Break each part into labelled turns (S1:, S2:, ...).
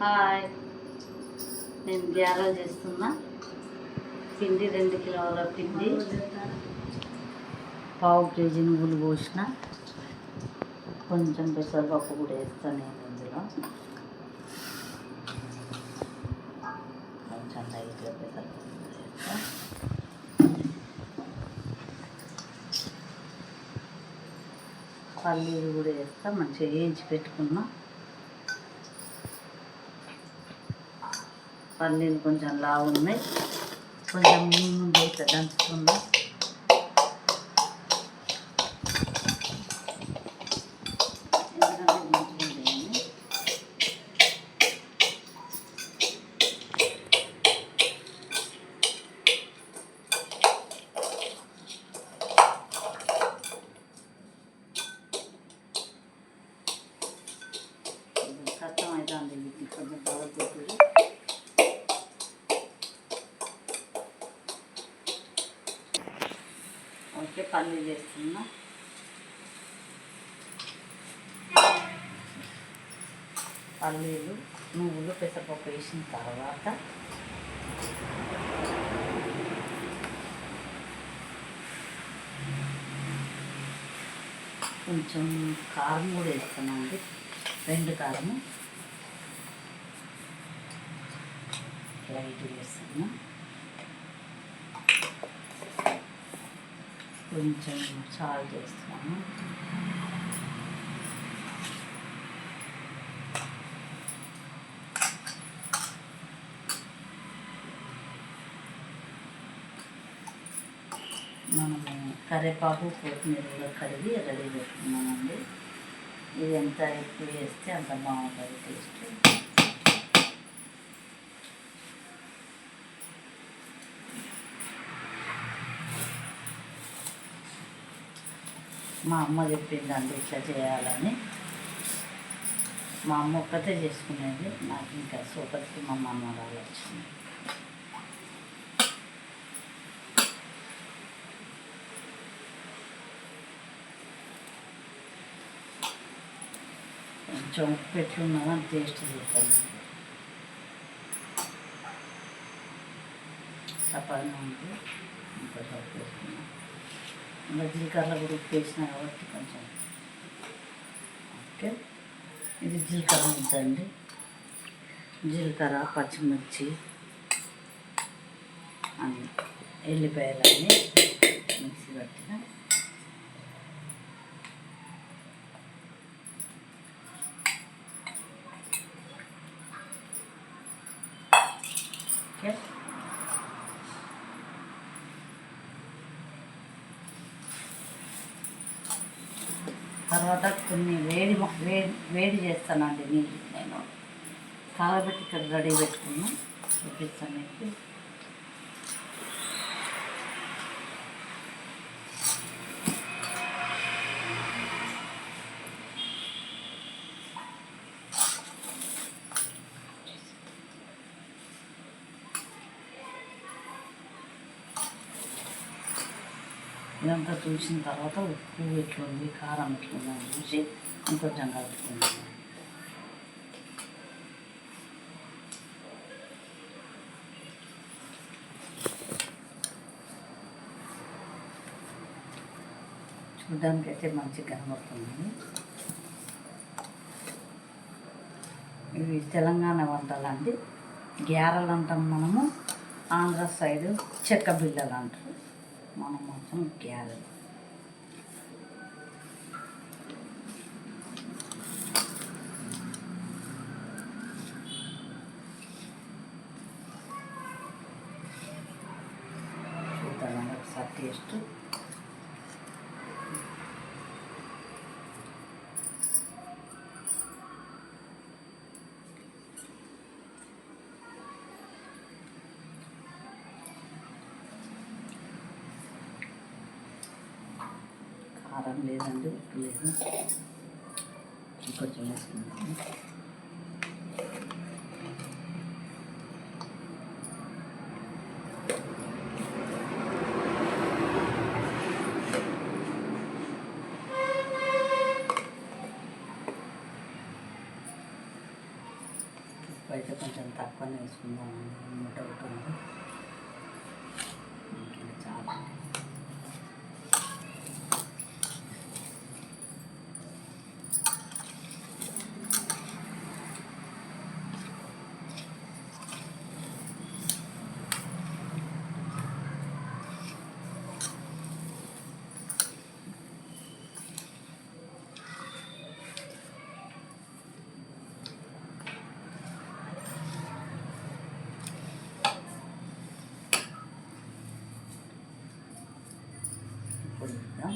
S1: Hi. నేను గ్యారల్ చేస్తున్నా. పిండి రెండు కిలోల పిండి. పావు కేజీ నువ్వులు పోసిన కొంచెం పెసరపప్పు కూడా వేస్తాను నేను ఇందులో. కొంచెం లైట్గా పెసరపప్పు కూడా పల్లీలు కూడా వేస్తా. మంచిగా వేయించి పెట్టుకున్నా. పల్లీలు కొంచెం లావు ఉన్నాయి కొంచెం ముందు ఇట్లా ఓకే పల్లీలు పల్లీలు నువ్వులు పెసరపప్పు వేసిన తర్వాత కొంచెం కారం కూడా వేస్తున్నామండి రెండు కారము. లైట్ వేస్తున్నాం. కొంచెం సాల్వ్ చేస్తాను మనము కరివేపాకు కొత్తిమీర కూడా కడిగి రెడీ పెట్టుకున్నామండి ఇది ఎంత ఎక్కువ వేస్తే అంత బాగుంటుంది టేస్ట్. మా అమ్మ చెప్పిందండి ఇట్లా చేయాలని. మా అమ్మ ఒక్కతే చేసుకునేది నాకు ఇంకా సూపర్కి మా అమ్మ వాళ్ళు వచ్చింది. కొంచెం ఉప్పు ఎట్లున్నదో టేస్ట్ చూస్తాను చపాతీ ఉంది ఇంకా ఉప్పు ఇంకా జీలకర్ర కూడా ఉప్పేసిన కాబట్టి కొంచెం. ఓకే? ఇది జీలకర్ర ఉంచండి. జీలకర్ర పచ్చిమిర్చి అన్ని ఎల్లిపాయలన్నీ మిక్సీ పట్టిన ఓకే తర్వాత కొన్ని వేడి వేడి వేడి చేస్తానండి నీళ్ళు నేను. కాగబెట్టి ఇక్కడ రెడీ పెట్టుకున్నాను. చూపిస్తాను మీకు. ఇదంతా చూసిన తర్వాత ఉప్పు ఎట్లుంది కారం ఎట్లుంది అని చూసి ఇంకొంచెం కలుపుకున్నాను చూడడానికి అయితే మంచిగా కనబడుతుంది ఇవి తెలంగాణ వంటలు అండి గ్యారలు అంటాం మనము ఆంధ్ర సైడ్ చెక్క బిళ్ళలు అంటారు మనం మాత్రం గ్యారలు చూద్దామండి ఒకసారి టేస్ట్ కారం లేదండి ఉప్పు లేదు. కొంచెం వేసుకుందాము. అయితే కొంచెం తక్కువనే వేసుకుందాం మూట ఉంటుంది ఇంకేం చాలా ఇప్పుడు చూద్దాం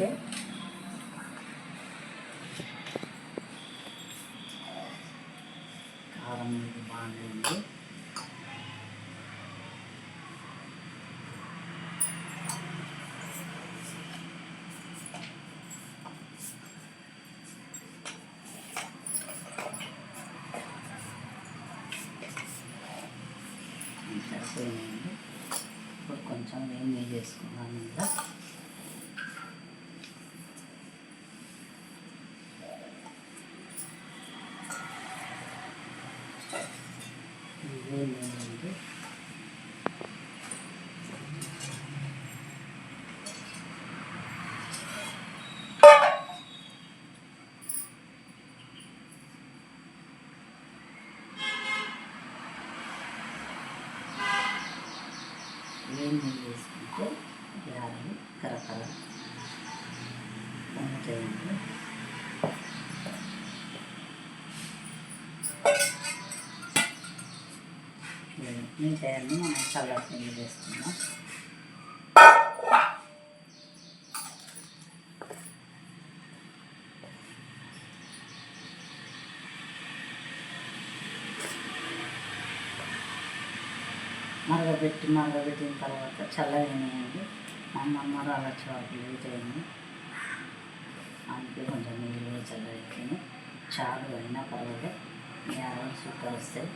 S1: ఇప్పుడు కారం ఇది బాగానే ఉంది ఇప్పుడు కొంచెం వేడి చేసుకున్నాను ఇంకా వేడి వేడి చేసుకుంటే వేసుకుంటే గారెలు కరకర పొంగుతాయండి మిగతాయన్నీ మనం చల్లటి నీళ్ళు వేసుకుందాం మరగబెట్టి మరగబెట్టిన తర్వాత చల్లగైనాయండి మా అమ్మ అలా చాకు లేట్ అయింది అందుకే కొంచెం నీళ్ళు చల్లబెట్టింది. చాలు అయినా పర్వాలేదు. గ్యారెలు సూపర్ వస్తాయి.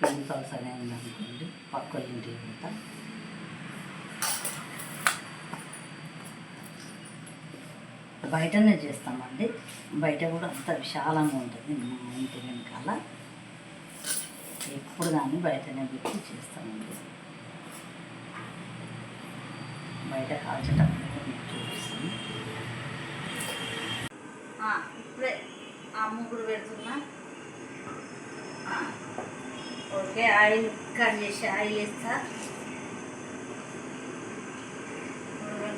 S1: కెమికల్స్ అనేది ఉందనుకోండి పక్క ఇంటికి పోతా. బయటనే చేస్తామండి. బయట కూడా అంత విశాలంగా ఉంటుంది. మా ఇంటి వెనకాల ఎప్పుడు కానీ బయటనే పెట్టి చేస్తామండి. బయట కాల్చేటప్పుడు కూడా చూపిస్తాను. ఇప్పుడే ఆ ముగ్గురు పెడుతున్నా. ఓకే ఆయిల్ కట్ చేసి ఆయిల్ వేస్తా.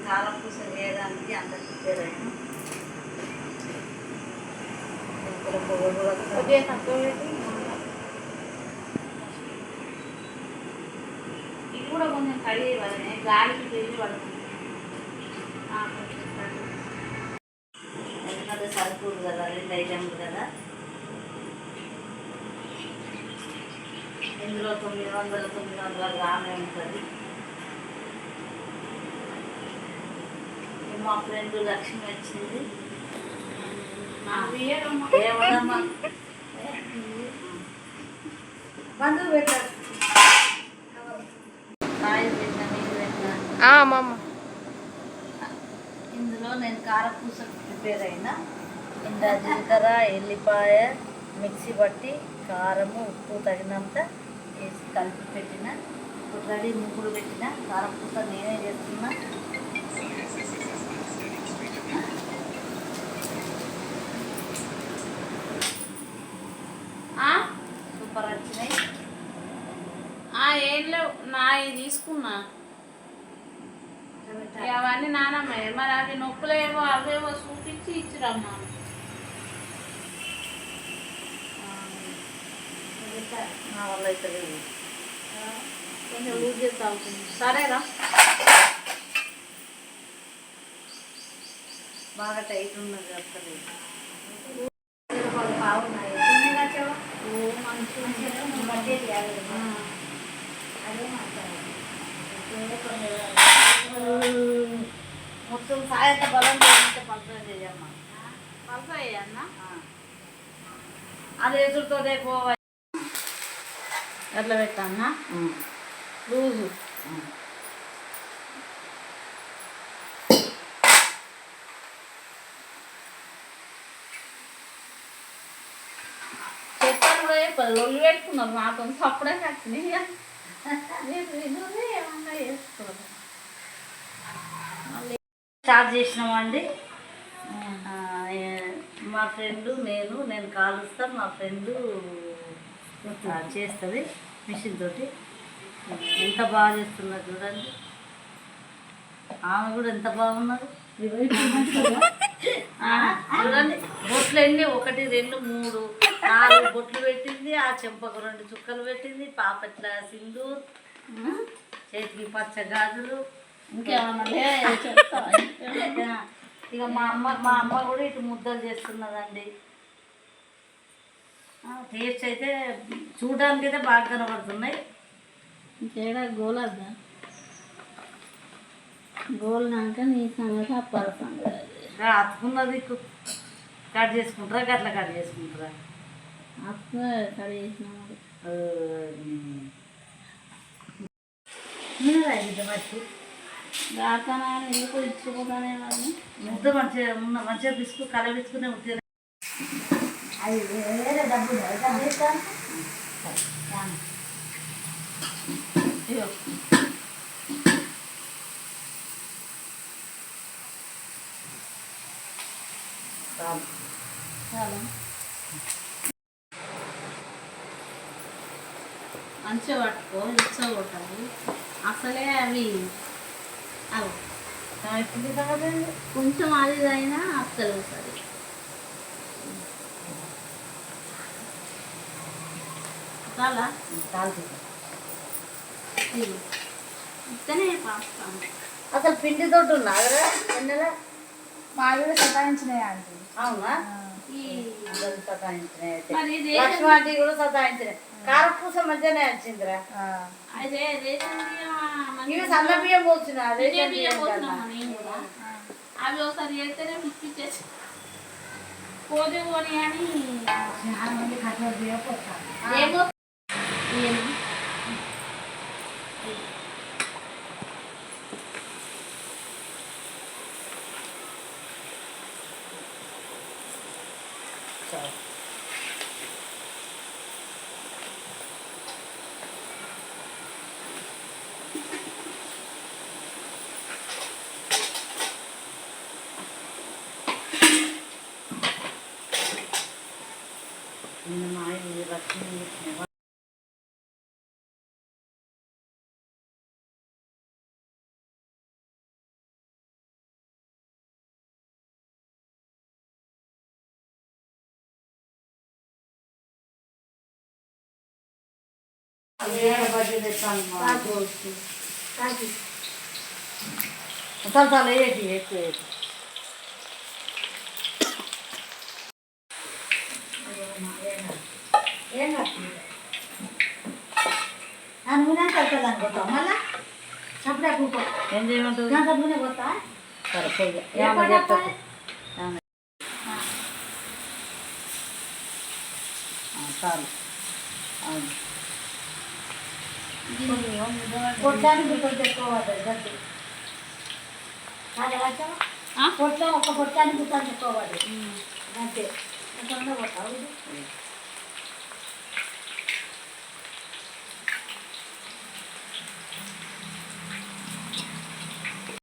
S1: ఇప్పుడు నేను కారం పూస వేయడానికి అంత ప్రిపేర్ అయ్యాను
S2: ఇది కూడా కొంచెం కడిగి ఇవ్వాలి గాలికి వెళ్ళి పడుతుంది.
S1: ఎందుకంటే సరిపోదు కదా రెండు ఐటెంలు కదా. ఇందులో తొమ్మిది వందల తొమ్మిది వందల గ్రామే ఉంటుంది. మా ఫ్రెండ్ లక్ష్మి వచ్చింది. బంధువు పెట్టారు. ఇందులో నేను కారపూస ప్రిపేర్ అయినా ఇంత జీలకర్ర ఎల్లిపాయ మిక్సీ పట్టి కారము ఉప్పు తగినంత వేసి కలిపి పెట్టిన ఇప్పుడు రెడీ ముగ్గురు పెట్టిన కారపూస నేనే చేస్తున్నా
S2: ఆ?
S1: సూపర్ వచ్చినాయి
S2: ఆ, ఏం లేవు నా తీసుకున్నా. అవన్నీ నానమ్మ మరి అవి నొప్పులేవో అవేవో చూపించి ఇచ్చిరమ్మా.
S1: నా వల్ల అయితే
S2: కొంచెం లూజ్ చేస్తే అవుతుంది సరేరా.
S1: బాగా టైట్ ఉన్నది అసలు
S3: బాగున్నాయి
S2: ఓ మంచిగా ఆ.
S1: బలం చేస్తే చేయమ్మా. అది ఎదురుతో ఎక్కువ
S2: అట్లా పెట్టానా లూజు. చెప్పాను కూడా పెట్టుకున్నారు నాతో అప్పుడే కట్టినాయి. ఏమన్నా
S1: స్టార్ట్ చేసినామండి. మా ఫ్రెండ్ నేను నేను కాలుస్తాను మా ఫ్రెండ్ చేస్తుంది మిషన్ తోటి. ఎంత బాగా చేస్తున్నారు చూడండి. ఆమె కూడా ఎంత బాగున్నారు చూడండి. బొట్లు ఎన్ని? ఒకటి రెండు మూడు నాలుగు బొట్లు పెట్టింది ఆ చెంపకు రెండు చుక్కలు పెట్టింది పాపట్ల సింధూర్ చేతికి పచ్చ గాజులు
S2: ఇంకేమన్నా
S1: ఇక మా అమ్మ మా అమ్మ కూడా ఇటు ముద్దలు చేస్తున్నదండి. టేస్ట్ అయితే చూడడానికి అయితే బాగా కనబడుతున్నాయి.
S2: ఇంకేడా గోలద్దా? గోల్నాక నీ సంగతి. అప్పాల సంగతి
S1: అతుకున్నది కట్ చేసుకుంటారా గట్ల కట్ చేసుకుంటారా?
S2: అప్పుడు కడి చేసిన మరి.
S1: ఆ,
S2: ఎందుకు వాళ్ళు.
S1: ముద్ద మంచిగా ఉన్న మంచిగా ఉంటుంది అది వేరే డబ్బులు
S2: మంచిగా పట్టుకో ఇచ్చ కొట్టాలి అసలే అవి అవి. కొంచెం అది అయినా అస్సలు వస్తుంది. చాలా. ఇక్కనే పాస్తాను
S1: అసలు పిండి తోటి ఉన్నారా ఎన్నెలా
S3: మా కూడా సతాయించినాయి ఆంటీ
S1: అవునా?
S2: ఈ
S1: సతాయించినాయి కూడా సతాయించినాయి. కారపూస మధ్యనే వచ్చిందిరా
S2: అదే రేషన్ బియ్యం
S1: ఇవి సన్న బియ్యం పోసిన
S2: ఇదే బియ్యం అవి ఒకసారి చేస్తేనే పిచ్చిచ్చేసి పోతే పోనీ అని
S1: చాలా మంది కట్ల బియ్యం పోస్తారు
S2: ఏమో ఏమో
S1: నిన్న మా ఆయన లక్ష్మీ ఇచ్చిన చాలు చాలు వేయకి ఎక్కువ ఆ నూనె కలుపుతుంది అనుకుంటాం మళ్ళా చప్పుడే కూకో ఏం చేయమంటుంది నూనె పోతా సరే చెప్తా చాలు అవును కొట్టానికి కొంచెం ఎక్కువ పడుతుంది గట్టి అదే వచ్చావా
S2: ఆ?
S1: పొట్ట ఒక పొట్టానికి కొంచెం ఎక్కువ పడుతుంది అంతే కొంచెం కొట్టావు